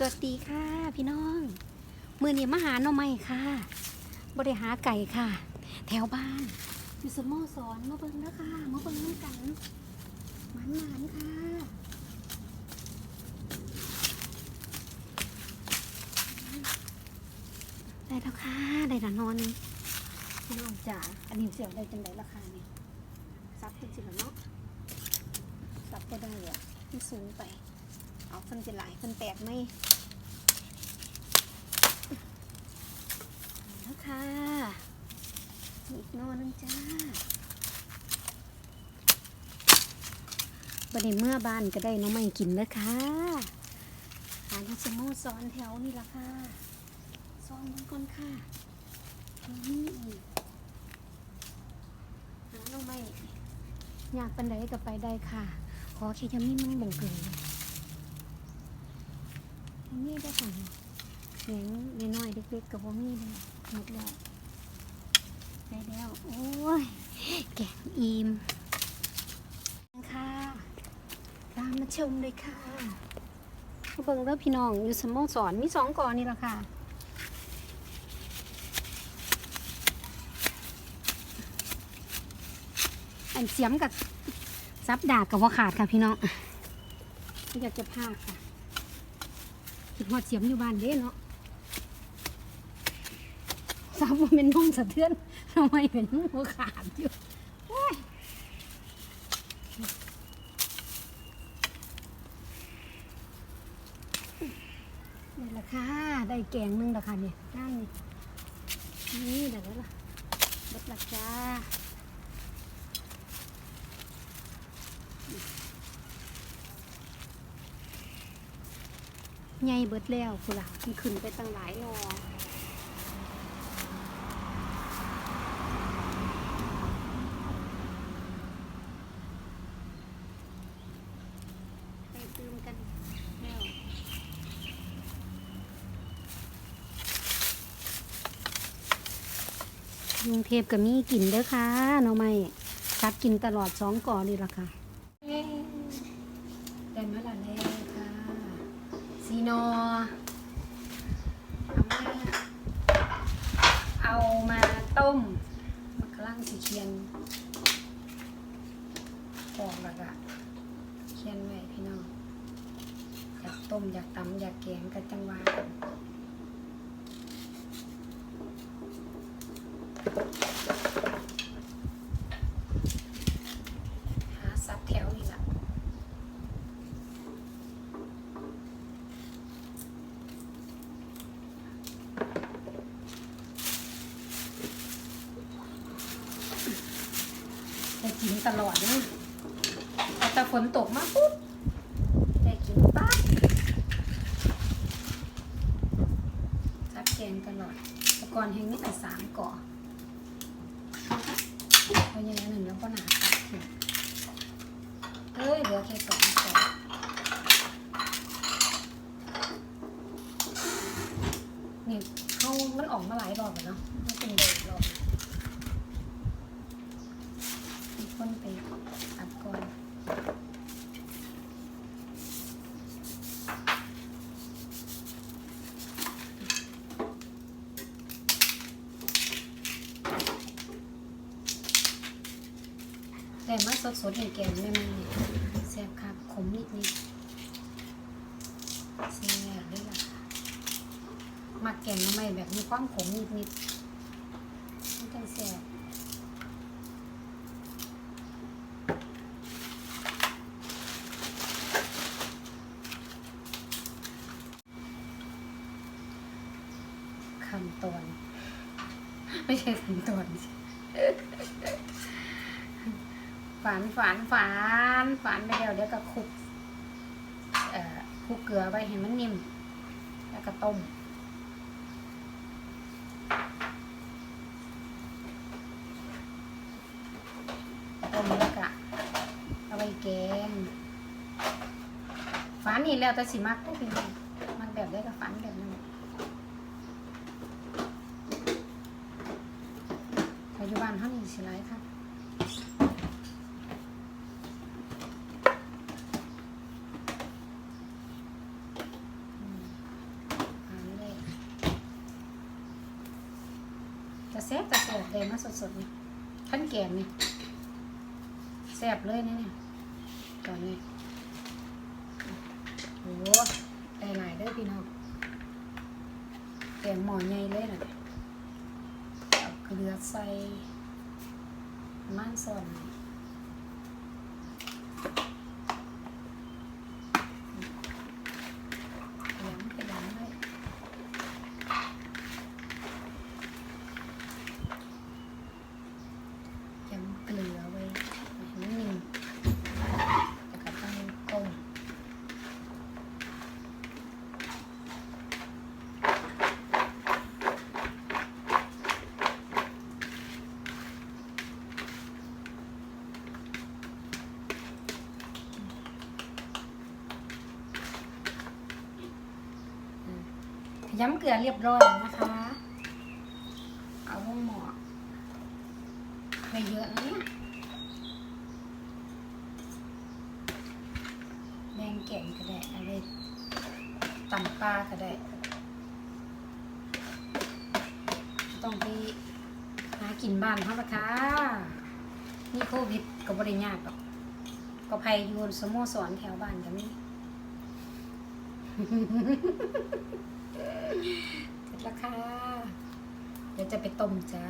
สวัสดีค่ะ พี่น้องมือนี้มาหาหน่อไม้ค่ะบริหาไก่ค่ะ แถวบ้านอยู่สโมสรมาเบิ่งแล้วค่ะมาเบิ่งน้ำกันมันหมันๆค่ะได้แล้วค่ะได้ละนอนพี่น้องจ๋าอันนี้เสียวได้จังไดราคาเนี่ยซับเป็นสิละเนาะซับก็ได้อะที่สูงไป เอาเพิ่นจะหลายเพิ่นแตกไหมแล้วค่ะอีกนอนนึงจ้าบันนี้เมื่อบ้านก็ได้น้องไม่กินแล้วค่ะหาที่สโมซ้อนแถวนี่ละค่ะซ้อนมันก่อนค่ะนี่อีกหาน้องไม่อยากปันใดก็ไปได้ค่ะ ขอแค่ยังมีมันบ่งเกิน นี่ได้ค่ะเสียงน้อยๆเล็กๆกับว่ามีเลยหมดแล้วได้แล้ว โอ้ย แกงอิ่มค่ะตามมาชมเลยค่ะเบิ่งเด้อพี่น้อง อยู่สโมสรมีสองกอนนี่แหละค่ะอันเสียมกับซับดาบกับว่าขาดค่ะพี่น้องอยากจะพาค่ะ คิดฮอดเสียมอยู่บ้านเด้เนาะสาวบ่เป็นน้องสะเทือนทำไมเป็นหัวขาดอยู่โอ้ยนี่ละค่ะ ได้แกงนึงละค่ะเนี่ยนั่นนี่นี่เดี๋ยวแล้วล่ะบดละจ้า ใหญ่เบิดแล้วคุณล่ะมันขึ้นไปตั้งหลายรอไปตื่มกันแล้วกรุงเทพก็มีกินเด้อค่ะน้องไม่ตัดกินตลอดสองก่อนี่ละค่ะ ซีโนเอามาเอามาต้มมะกะลังสีเคียนปอกแบบอะเคียนไว้พี่น้องอยากต้มอยากตำอยากแกงกันจังหวะหาซับแถวนี่ละ ได้กินตลอดเลยพอแต่ฝนตกมาปุ๊บได้กินปั๊บซัดแกงตลอดแต่ก่อนแห่งนี้แต่สามก่อเพราะยังไงหนึ่งแล้วก็หนาตัดถึงเอ้ยเหลือแค่สองก่อนี่เขามันออกมาหลายรอบแล้วเนาะมันเป็นเด็กรอบ มีคนไปอัดก่อนแต่มา สดๆให้แกงไม่ไม่แซ่บคักขมนิดนิดแซ่บเลยล่ะค่ะมักแกงไม่แบบมีความขมนิดนิดมันจังแซ่บคำตอนไม่ใช่คำตอนสิ ฝานฝานฝานฝานไปเดี๋ยวเดี๋ยวก็คลุกเอ่อคลุกเกลือไว้ให้มันนิ่ม แล้วก็ต้มต้มแล้วก็เอาไว้แกงฝานนี่แล้วแต่สิมักได้เป็นมักแบบได้ก็ฝานแบบนั้นปัจจุบันเท่านี้สิไรครับอืม จะ แซ่บจะแซ่บเลยมาสดๆนี่ขั้นแก่นี่แซ่บเลยนะเนี่ยตอนนี้โอ้โหได้หลายเด้อพี่น้องแกงหม้อใหญ่เลยนะเอาเกลือใส่มันส่วนหน่อยขยำขยำเลย ยำเกลือไว้นิดนึงแล้วก็ต้องต้มอืม ย้ำเกลือเรียบร้อยนะคะ เอาลงหม้อไม่เยอะนะแดงแก่งก็ได้อะไรตำปลาก็ได้ ต้องไปหากินบ้านเขาละค่ะนี่โควิดก็บริยากหรอกก็ภัยยูนสโมสรแถวบ้านกันนี่ เสร็จแล้วค่ะ เดี๋ยวจะไปต้มจ้า